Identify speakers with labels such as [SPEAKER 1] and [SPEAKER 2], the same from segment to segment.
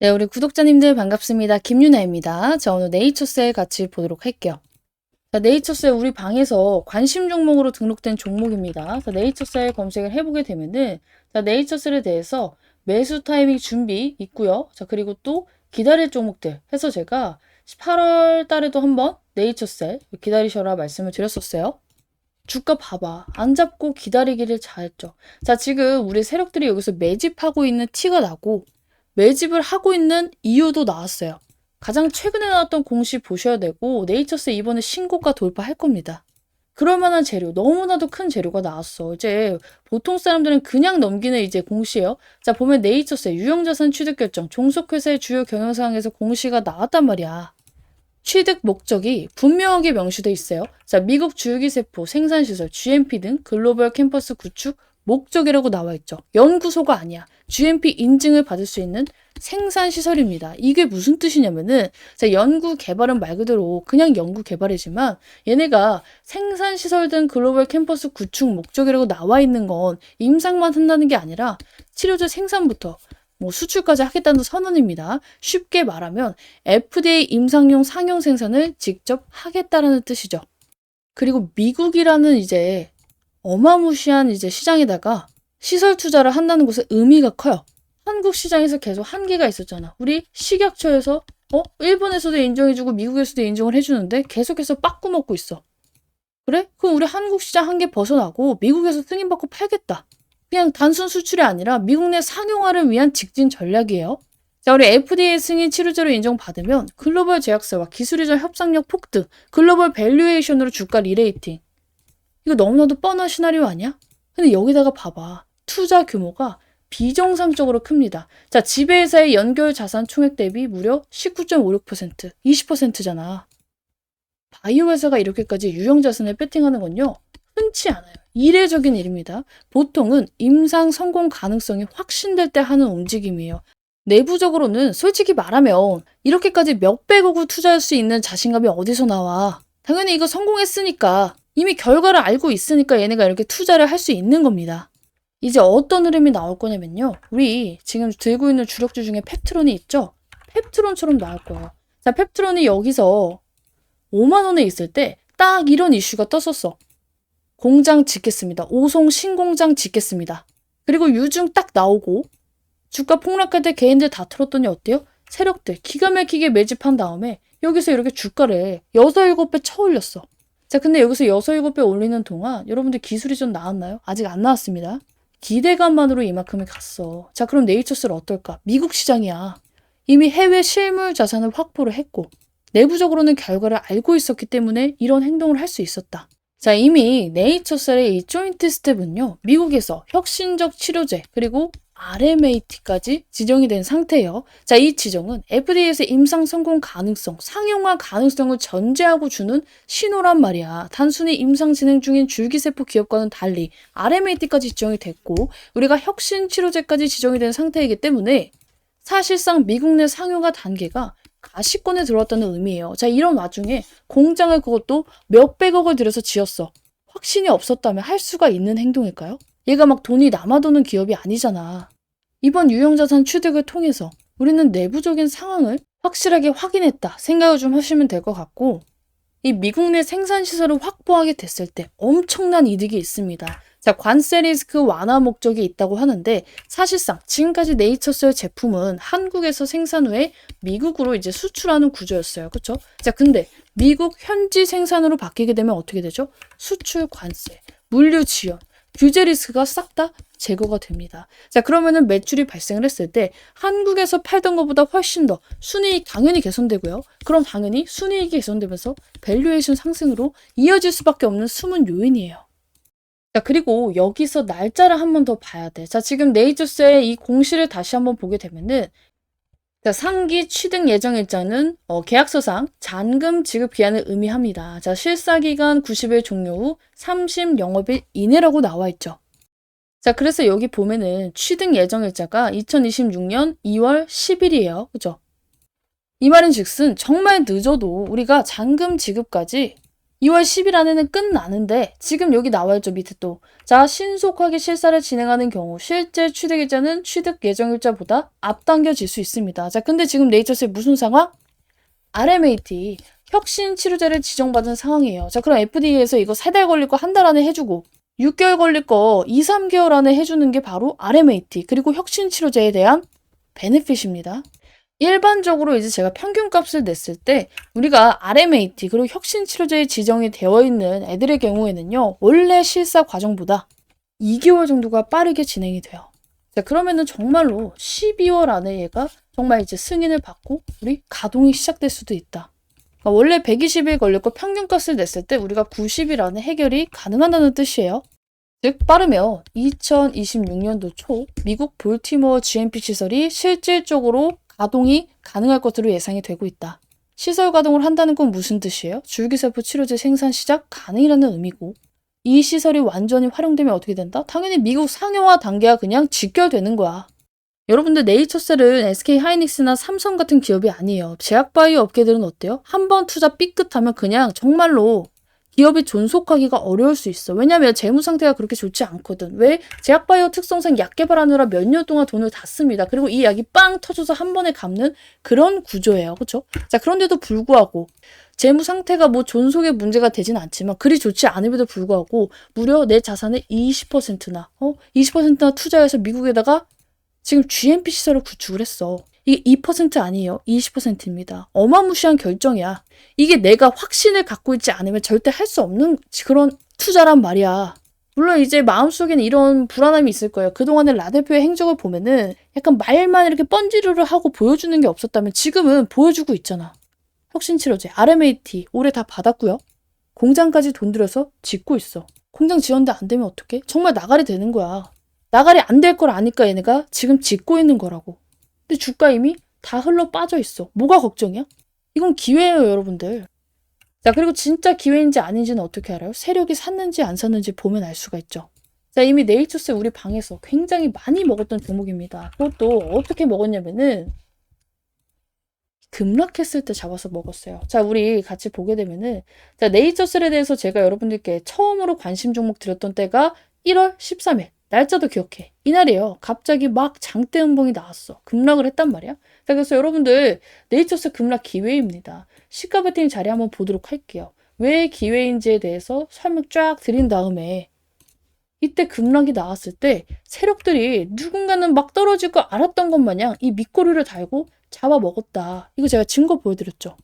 [SPEAKER 1] 네, 우리 구독자님들 반갑습니다. 김유나입니다. 자, 오늘 네이처셀 같이 보도록 할게요. 자, 네이처셀 우리 방에서 관심 종목으로 등록된 종목입니다. 자, 네이처셀 검색을 해보게 되면은, 자, 네이처셀에 대해서 매수 타이밍 준비 있고요. 자, 그리고 또 기다릴 종목들 해서 제가 8월 달에도 한번 네이처셀 기다리셔라 말씀을 드렸었어요. 주가 봐봐. 안 잡고 기다리기를 잘했죠. 자, 지금 우리 세력들이 여기서 매집하고 있는 티가 나고, 매집을 하고 있는 이유도 나왔어요. 가장 최근에 나왔던 공시 보셔야 되고 네이처스 이번에 신고가 돌파할 겁니다. 그럴 만한 재료, 너무나도 큰 재료가 나왔어. 이제 보통 사람들은 그냥 넘기는 이제 공시예요. 자, 보면 네이처스 유형자산 취득 결정, 종속회사의 주요 경영사항에서 공시가 나왔단 말이야. 취득 목적이 분명하게 명시돼 있어요. 자, 미국 주유기세포, 생산시설, GMP 등 글로벌 캠퍼스 구축 목적이라고 나와 있죠. 연구소가 아니야. GMP 인증을 받을 수 있는 생산 시설입니다. 이게 무슨 뜻이냐면은 자, 연구 개발은 말 그대로 그냥 연구 개발이지만 얘네가 생산 시설 등 글로벌 캠퍼스 구축 목적이라고 나와 있는 건 임상만 한다는 게 아니라 치료제 생산부터 뭐 수출까지 하겠다는 선언입니다. 쉽게 말하면 FDA 임상용 상용 생산을 직접 하겠다라는 뜻이죠. 그리고 미국이라는 이제 어마무시한 이제 시장에다가 시설 투자를 한다는 것은 의미가 커요. 한국 시장에서 계속 한계가 있었잖아. 우리 식약처에서 어 일본에서도 인정해주고 미국에서도 인정을 해주는데 계속해서 빠꾸 먹고 있어. 그래? 그럼 우리 한국 시장 한계 벗어나고 미국에서 승인받고 팔겠다. 그냥 단순 수출이 아니라 미국 내 상용화를 위한 직진 전략이에요. 자, 우리 FDA 승인 치료제로 인정받으면 글로벌 제약사와 기술이전 협상력 폭등, 글로벌 밸류에이션으로 주가 리레이팅. 이거 너무나도 뻔한 시나리오 아니야? 근데 여기다가 봐봐. 투자 규모가 비정상적으로 큽니다. 자, 지배회사의 연결 자산 총액 대비 무려 19.56%, 20%잖아. 바이오 회사가 이렇게까지 유형 자산을 배팅하는 건요. 흔치 않아요. 이례적인 일입니다. 보통은 임상 성공 가능성이 확신될 때 하는 움직임이에요. 내부적으로는 솔직히 말하면 이렇게까지 몇백억을 투자할 수 있는 자신감이 어디서 나와. 당연히 이거 성공했으니까 이미 결과를 알고 있으니까 얘네가 이렇게 투자를 할 수 있는 겁니다. 이제 어떤 흐름이 나올 거냐면요. 우리 지금 들고 있는 주력주 중에 펩트론이 있죠? 펩트론처럼 나올 거예요. 자, 펩트론이 여기서 5만원에 있을 때 딱 이런 이슈가 떴었어. 공장 짓겠습니다. 오송 신공장 짓겠습니다. 그리고 유중 딱 나오고 주가 폭락할 때 개인들 다 털었더니 어때요? 세력들 기가 막히게 매집한 다음에 여기서 이렇게 주가를 6, 7배 쳐올렸어. 자, 근데 여기서 6, 7배 올리는 동안 여러분들 기술이 좀 나왔나요? 아직 안 나왔습니다. 기대감만으로 이만큼이 갔어. 자, 그럼 네이처스를 어떨까? 미국 시장이야. 이미 해외 실물 자산을 확보를 했고, 내부적으로는 결과를 알고 있었기 때문에 이런 행동을 할 수 있었다. 자, 이미 네이처셀의 이 조인트 스텝은요, 미국에서 혁신적 치료제, 그리고 RMAT까지 지정이 된 상태예요. 자, 이 지정은 FDA에서 임상 성공 가능성, 상용화 가능성을 전제하고 주는 신호란 말이야. 단순히 임상 진행 중인 줄기세포 기업과는 달리 RMAT까지 지정이 됐고, 우리가 혁신 치료제까지 지정이 된 상태이기 때문에 사실상 미국 내 상용화 단계가 가시권에 들어왔다는 의미예요. 자, 이런 와중에 공장을 그것도 몇백억을 들여서 지었어. 확신이 없었다면 할 수가 있는 행동일까요? 얘가 막 돈이 남아도는 기업이 아니잖아. 이번 유형자산 취득을 통해서 우리는 내부적인 상황을 확실하게 확인했다 생각을 좀 하시면 될 것 같고 이 미국 내 생산시설을 확보하게 됐을 때 엄청난 이득이 있습니다. 자, 관세 리스크 완화 목적이 있다고 하는데 사실상 지금까지 네이처셀 제품은 한국에서 생산 후에 미국으로 이제 수출하는 구조였어요. 그렇죠? 자, 근데 미국 현지 생산으로 바뀌게 되면 어떻게 되죠? 수출 관세, 물류 지연, 규제 리스크가 싹 다 제거가 됩니다. 자, 그러면은 매출이 발생을 했을 때 한국에서 팔던 것보다 훨씬 더 순이익 당연히 개선되고요. 그럼 당연히 순이익이 개선되면서 밸류에이션 상승으로 이어질 수밖에 없는 숨은 요인이에요. 자, 그리고 여기서 날짜를 한 번 더 봐야 돼. 자, 지금 네이처스의 이 공시를 다시 한번 보게 되면은 자, 상기 취득 예정 일자는 어, 계약서상 잔금 지급 기한을 의미합니다. 자, 실사 기간 90일 종료 후 30 영업일 이내라고 나와 있죠. 자, 그래서 여기 보면은 취득 예정 일자가 2026년 2월 10일이에요. 그죠? 이 말인 즉슨 정말 늦어도 우리가 잔금 지급까지 2월 10일 안에는 끝나는데 지금 여기 나와있죠 밑에 또. 자 신속하게 실사를 진행하는 경우 실제 취득 일자는 취득 예정 일자보다 앞당겨질 수 있습니다. 자 근데 지금 네이처스의 무슨 상황? RMAT 혁신 치료제를 지정받은 상황이에요. 자 그럼 FDA에서 이거 세달 걸릴 거 한 달 안에 해주고 6개월 걸릴 거 2, 3개월 안에 해주는 게 바로 RMAT 그리고 혁신 치료제에 대한 베네핏입니다. 일반적으로 이제 제가 평균값을 냈을 때 우리가 RMAT 그리고 혁신 치료제에 지정이 되어 있는 애들의 경우에는요. 원래 실사 과정보다 2개월 정도가 빠르게 진행이 돼요. 자, 그러면은 정말로 12월 안에 얘가 정말 이제 승인을 받고 우리 가동이 시작될 수도 있다. 그러니까 원래 120일 걸렸고 평균값을 냈을 때 우리가 90일 안에 해결이 가능하다는 뜻이에요. 즉 빠르면 2026년도 초 미국 볼티모어 GMP 시설이 실질적으로 가동이 가능할 것으로 예상이 되고 있다. 시설 가동을 한다는 건 무슨 뜻이에요? 줄기세포 치료제 생산 시작 가능이라는 의미고 이 시설이 완전히 활용되면 어떻게 된다? 당연히 미국 상용화 단계가 그냥 직결되는 거야. 여러분들 네이처셀은 SK 하이닉스나 삼성 같은 기업이 아니에요. 제약바이오 업계들은 어때요? 한 번 투자 삐끗하면 그냥 정말로 기업이 존속하기가 어려울 수 있어. 왜냐면 재무 상태가 그렇게 좋지 않거든. 왜? 제약바이오 특성상 약 개발하느라 몇 년 동안 돈을 다 씁니다. 그리고 이 약이 빵 터져서 한 번에 갚는 그런 구조예요. 그렇죠? 자, 그런데도 불구하고 재무 상태가 뭐 존속의 문제가 되진 않지만 그리 좋지 않음에도 불구하고 무려 내 자산의 20%나 어? 20%나 투자해서 미국에다가 지금 GMP 시설을 구축을 했어. 이게 2% 아니에요. 20%입니다. 어마무시한 결정이야. 이게 내가 확신을 갖고 있지 않으면 절대 할 수 없는 그런 투자란 말이야. 물론 이제 마음속에는 이런 불안함이 있을 거예요. 그동안의 라 대표의 행적을 보면은 약간 말만 이렇게 뻔지르르 하고 보여주는 게 없었다면 지금은 보여주고 있잖아. 혁신치료제, RMAT 올해 다 받았고요. 공장까지 돈 들여서 짓고 있어. 공장 지원대 안 되면 어떡해? 정말 나가리 되는 거야. 나가리 안 될 걸 아니까 얘네가 지금 짓고 있는 거라고. 근데 주가 이미 다 흘러 빠져 있어. 뭐가 걱정이야? 이건 기회예요, 여러분들. 자, 그리고 진짜 기회인지 아닌지는 어떻게 알아요? 세력이 샀는지 안 샀는지 보면 알 수가 있죠. 자, 이미 네이처스 우리 방에서 굉장히 많이 먹었던 종목입니다. 그것도 어떻게 먹었냐면은 급락했을 때 잡아서 먹었어요. 자, 우리 같이 보게 되면은 자, 네이처스에 대해서 제가 여러분들께 처음으로 관심 종목 드렸던 때가 1월 13일. 날짜도 기억해. 이날이에요. 갑자기 막 장대 음봉이 나왔어. 급락을 했단 말이야. 자, 그래서 여러분들 네이처스 급락 기회입니다. 시가 베팅 자리 한번 보도록 할게요. 왜 기회인지에 대해서 설명 쫙 드린 다음에 이때 급락이 나왔을 때 세력들이 누군가는 막 떨어질 거 알았던 것 마냥 이 밑꼬리를 달고 잡아먹었다. 이거 제가 증거 보여드렸죠.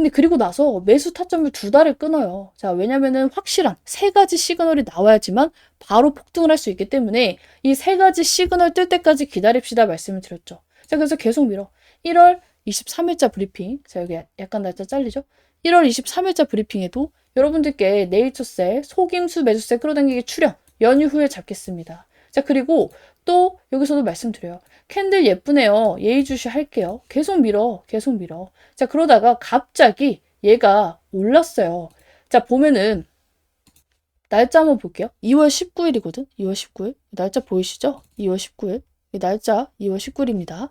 [SPEAKER 1] 근데 그리고 나서 매수 타점을 두 달을 끊어요. 자, 왜냐면은 확실한 세 가지 시그널이 나와야지만 바로 폭등을 할 수 있기 때문에 이 세 가지 시그널 뜰 때까지 기다립시다 말씀을 드렸죠. 자, 그래서 계속 밀어. 1월 23일자 브리핑. 자, 여기 약간 날짜 잘리죠? 1월 23일자 브리핑에도 여러분들께 네이처세, 속임수, 매수세 끌어당기기 출연 연휴 후에 잡겠습니다. 자, 그리고 또 여기서도 말씀드려요. 캔들 예쁘네요. 예의주시 할게요. 계속 밀어. 계속 밀어. 자, 그러다가 갑자기 얘가 올랐어요. 자, 보면은 날짜 한번 볼게요. 2월 19일이거든. 2월 19일. 날짜 보이시죠? 2월 19일. 이 날짜 2월 19일입니다.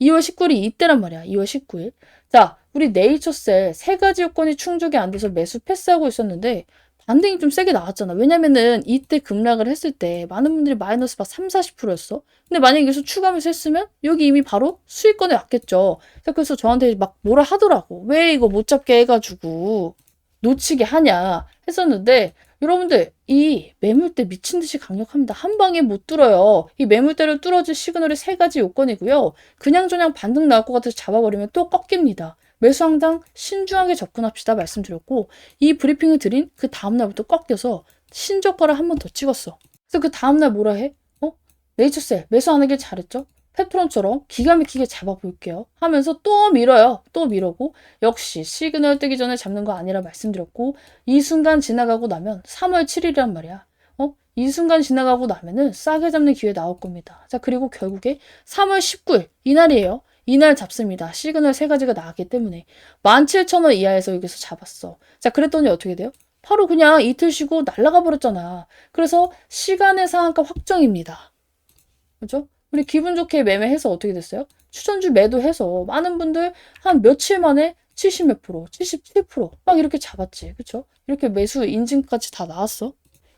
[SPEAKER 1] 2월 19일이 이때란 말이야. 2월 19일. 자, 우리 네이처셀 세 가지 요건이 충족이 안 돼서 매수 패스하고 있었는데 반등이 좀 세게 나왔잖아. 왜냐면은 이때 급락을 했을 때 많은 분들이 마이너스 막 3, 40%였어. 근데 만약에 여기서 추가하면서 했으면 여기 이미 바로 수익권에 왔겠죠. 그래서 저한테 막 뭐라 하더라고. 왜 이거 못 잡게 해가지고 놓치게 하냐 했었는데 여러분들 이 매물대 미친 듯이 강력합니다. 한 방에 못 뚫어요. 이 매물대를 뚫어줄 시그널이 세 가지 요건이고요. 그냥저냥 반등 나올 것 같아서 잡아버리면 또 꺾입니다. 매수 항상 신중하게 접근합시다 말씀드렸고 이 브리핑을 드린 그 다음날부터 꺾여서 신저가를 한 번 더 찍었어. 그래서 그 다음날 뭐라 해? 어? 네이처셀 매수 안 하길 잘했죠? 페트론처럼 기가 막히게 잡아볼게요. 하면서 또 밀어요. 또 밀어고 역시 시그널 뜨기 전에 잡는 거 아니라 말씀드렸고 이 순간 지나가고 나면 3월 7일이란 말이야. 어? 이 순간 지나가고 나면은 싸게 잡는 기회 나올 겁니다. 자 그리고 결국에 3월 19일 이날이에요. 이날 잡습니다. 시그널 세 가지가 나왔기 때문에 17,000원 이하에서 여기서 잡았어. 자 그랬더니 어떻게 돼요? 바로 그냥 이틀 쉬고 날아가 버렸잖아. 그래서 시간의 상한가 확정입니다. 그죠? 우리 기분 좋게 매매해서 어떻게 됐어요? 추천주 매도해서 많은 분들 한 며칠 만에 70몇 프로, 77%, 막 이렇게 잡았지. 그쵸? 이렇게 매수 인증까지 다 나왔어.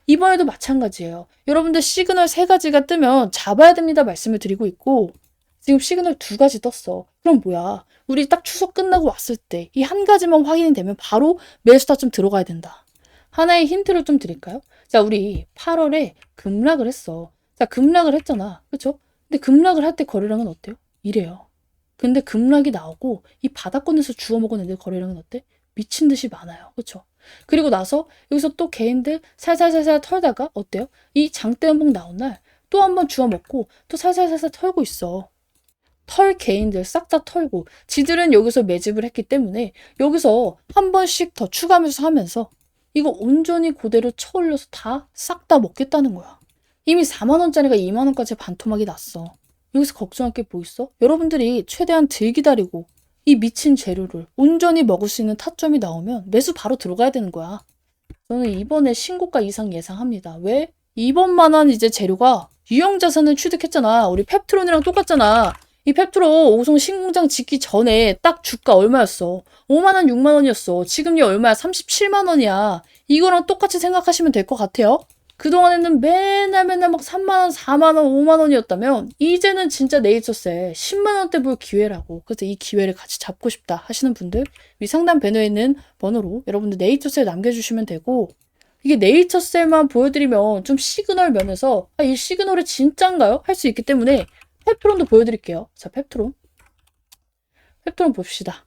[SPEAKER 1] 이번에도 마찬가지예요. 여러분들 시그널 세 가지가 뜨면 잡아야 됩니다 말씀을 드리고 있고, 지금 시그널 두 가지 떴어. 그럼 뭐야? 우리 딱 추석 끝나고 왔을 때 이 한 가지만 확인이 되면 바로 매수다 좀 들어가야 된다. 하나의 힌트를 좀 드릴까요? 자, 우리 8월에 급락을 했어. 자, 급락을 했잖아. 그쵸? 근데 급락을 할 때 거래량은 어때요? 이래요. 근데 급락이 나오고 이 바닥권에서 주워 애들 거래량은 어때? 미친 듯이 많아요. 그쵸? 그리고 나서 여기서 또 개인들 살살살살 털다가 어때요? 이 장대 연봉 나온 날 또 한 번 주워 먹고 또 살살살살 털고 있어. 털 개인들 싹 다 털고 지들은 여기서 매집을 했기 때문에 여기서 한 번씩 더 추가하면서 하면서 이거 온전히 그대로 쳐올려서 다 싹 다 먹겠다는 거야. 이미 4만 원짜리가 2만 원까지 반토막이 났어. 여기서 걱정할 게 뭐 있어? 여러분들이 최대한 들 기다리고 이 미친 재료를 온전히 먹을 수 있는 타점이 나오면 매수 바로 들어가야 되는 거야. 저는 이번에 신고가 이상 예상합니다. 왜? 이번만한 이제 재료가 유형 자산을 취득했잖아. 우리 펩트론이랑 똑같잖아. 이 펩트론 오송 신공장 짓기 전에 딱 주가 얼마였어? 5만 원, 6만 원이었어. 지금이 얼마야? 37만 원이야. 이거랑 똑같이 생각하시면 될 것 같아요. 그동안에는 맨날 맨날 막 3만원, 4만원, 5만원이었다면, 이제는 진짜 네이처세 10만원대 볼 기회라고. 그래서 이 기회를 같이 잡고 싶다 하시는 분들, 위 상단 배너에 있는 번호로 여러분들 네이처세 남겨주시면 되고, 이게 네이처셀만 보여드리면 좀 시그널 면에서, 아, 이 시그널이 진짠가요? 할 수 있기 때문에, 펩트론도 보여드릴게요. 자, 펩트론. 펩트론 봅시다.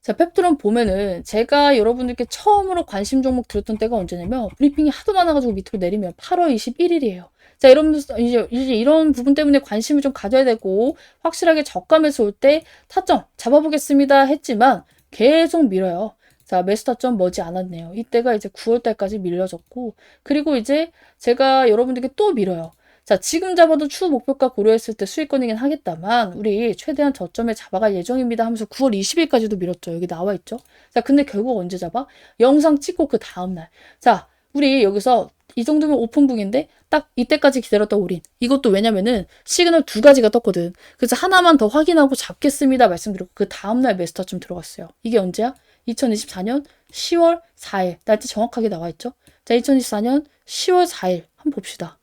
[SPEAKER 1] 자, 펩트론 보면은 제가 여러분들께 처음으로 관심 종목 드렸던 때가 언제냐면 브리핑이 하도 많아가지고 밑으로 내리면 8월 21일이에요. 자, 여러분들 이제, 이제 이런 부분 때문에 관심을 좀 가져야 되고 확실하게 저감에서 올때 타점 잡아보겠습니다 했지만 계속 밀어요. 자, 매수 타점 머지 않았네요. 이때가 이제 9월 달까지 밀려졌고 그리고 이제 제가 여러분들께 또 밀어요. 자, 지금 잡아도 추후 목표가 고려했을 때 수익권이긴 하겠다만 우리 최대한 저점에 잡아갈 예정입니다 하면서 9월 20일까지도 밀었죠. 여기 나와 있죠. 자, 근데 결국 언제 잡아? 영상 찍고 그 다음 날. 자, 우리 여기서 이 정도면 오픈북인데 딱 이때까지 기다렸다 우린. 이것도 왜냐면은 시그널 두 가지가 떴거든. 그래서 하나만 더 확인하고 잡겠습니다 말씀드리고 그 다음날 메스터쯤 들어갔어요. 이게 언제야? 2024년 10월 4일. 날짜 정확하게 나와 있죠? 자, 2024년 10월 4일. 한번 봅시다.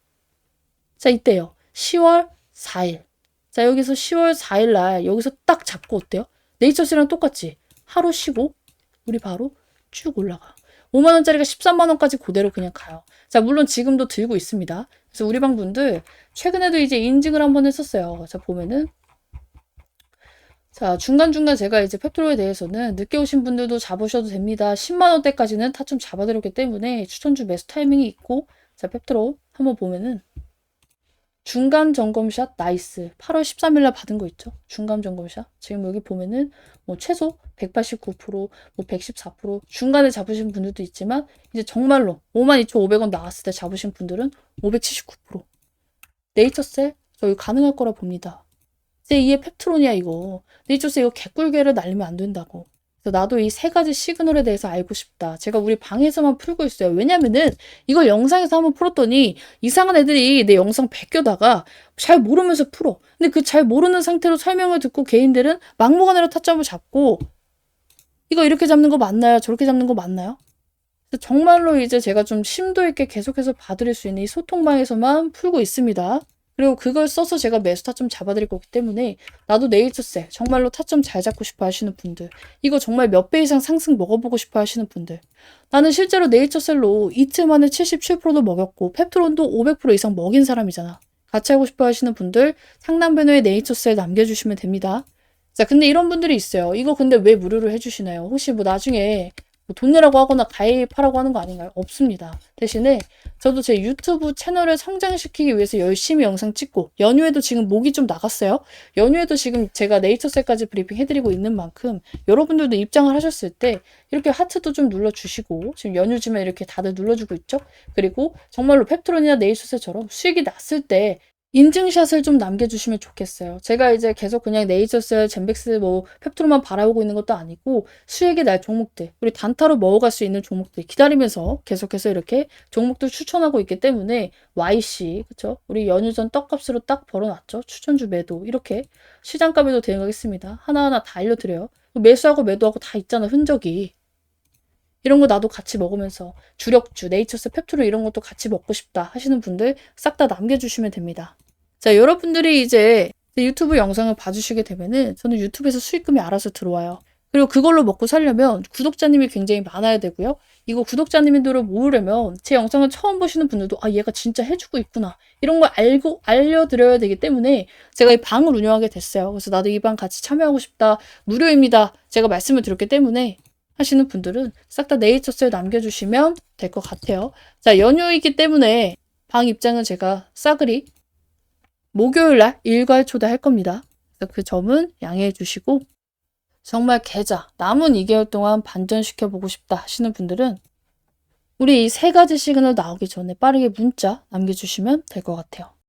[SPEAKER 1] 자, 이때요. 10월 4일. 자, 여기서 10월 4일 날 여기서 딱 잡고 어때요? 네이처스랑 똑같지? 하루 쉬고 우리 바로 쭉 올라가. 5만 원짜리가 13만 원까지 그대로 그냥 가요. 자, 물론 지금도 들고 있습니다. 그래서 우리 방 분들 최근에도 이제 인증을 한번 했었어요. 자, 보면은 자, 중간중간 제가 이제 펩트로에 대해서는 늦게 오신 분들도 잡으셔도 됩니다. 10만 원대까지는 타점 잡아드렸기 때문에 추천주 매수 타이밍이 있고 자, 펩트로 한번 보면은 중간 점검샷 나이스. 8월 13일 날 받은 거 있죠? 중간 점검샷. 지금 여기 보면은 뭐 최소 189%, 뭐 114% 중간에 잡으신 분들도 있지만 이제 정말로 52,500원 나왔을 때 잡으신 분들은 579%. 네이처셀 저희 가능할 거라 봅니다. 제2의 펩트론이야 이거. 네이처셀 이거 개꿀개를 날리면 안 된다고. 그래서 나도 이 세 가지 시그널에 대해서 알고 싶다. 제가 우리 방에서만 풀고 있어요. 왜냐면은 이걸 영상에서 한번 풀었더니 이상한 애들이 내 영상 베껴다가 잘 모르면서 풀어. 근데 그 잘 모르는 상태로 설명을 듣고 개인들은 막무가내로 타점을 잡고 이거 이렇게 잡는 거 맞나요? 저렇게 잡는 거 맞나요? 정말로 이제 제가 좀 심도 있게 계속해서 봐드릴 수 있는 이 소통방에서만 풀고 있습니다. 그리고 그걸 써서 제가 매수 타점 잡아드릴 거기 때문에 나도 네이처세. 정말로 타점 잘 잡고 싶어 하시는 분들. 이거 정말 몇 배 이상 상승 먹어보고 싶어 하시는 분들. 나는 실제로 네이처셀로 이틀 만에 77%도 먹였고 펩트론도 500% 이상 먹인 사람이잖아. 같이 하고 싶어 하시는 분들 상단 배너에 네이처셀 남겨주시면 됩니다. 자 근데 이런 분들이 있어요. 이거 근데 왜 무료로 해주시나요? 혹시 뭐 나중에 뭐 돈 내라고 하거나 가입하라고 하는 거 아닌가요? 없습니다. 대신에 저도 제 유튜브 채널을 성장시키기 위해서 열심히 영상 찍고 연휴에도 지금 목이 좀 나갔어요. 연휴에도 지금 제가 네이처셀까지 브리핑 해드리고 있는 만큼 여러분들도 입장을 하셨을 때 이렇게 하트도 좀 눌러주시고 지금 연휴지만 이렇게 다들 눌러주고 있죠. 그리고 정말로 펩트론이나 네이처셀처럼 수익이 났을 때 인증샷을 좀 남겨주시면 좋겠어요. 제가 이제 계속 그냥 네이처셀, 젠백스, 뭐 펩토로만 바라보고 있는 것도 아니고 수익이 날 종목들, 우리 단타로 먹어갈 수 있는 종목들 기다리면서 계속해서 이렇게 종목들 추천하고 있기 때문에 YC, 그쵸? 우리 연휴 전 떡값으로 딱 벌어놨죠. 추천주 매도 이렇게 시장가에도 대응하겠습니다. 하나하나 다 알려드려요. 매수하고 매도하고 다 있잖아 흔적이. 이런 거 나도 같이 먹으면서 주력주, 네이처스, 펩토로 이런 것도 같이 먹고 싶다 하시는 분들 싹 다 남겨주시면 됩니다. 자, 여러분들이 이제 유튜브 영상을 봐주시게 되면은 저는 유튜브에서 수익금이 알아서 들어와요. 그리고 그걸로 먹고 살려면 구독자님이 굉장히 많아야 되고요. 이거 구독자님들을 모으려면 제 영상을 처음 보시는 분들도 아 얘가 진짜 해주고 있구나 이런 걸 알고 알려드려야 되기 때문에 제가 이 방을 운영하게 됐어요. 그래서 나도 이 방 같이 참여하고 싶다 무료입니다. 제가 말씀을 드렸기 때문에 하시는 분들은 싹 다 네이처스에 남겨주시면 될 것 같아요. 자 연휴이기 때문에 방 입장은 제가 싸그리 목요일날 일괄 초대할 겁니다. 그 점은 양해해 주시고 정말 계좌 남은 2개월 동안 반전시켜 보고 싶다 하시는 분들은 우리 이 세 가지 시그널 나오기 전에 빠르게 문자 남겨주시면 될 것 같아요.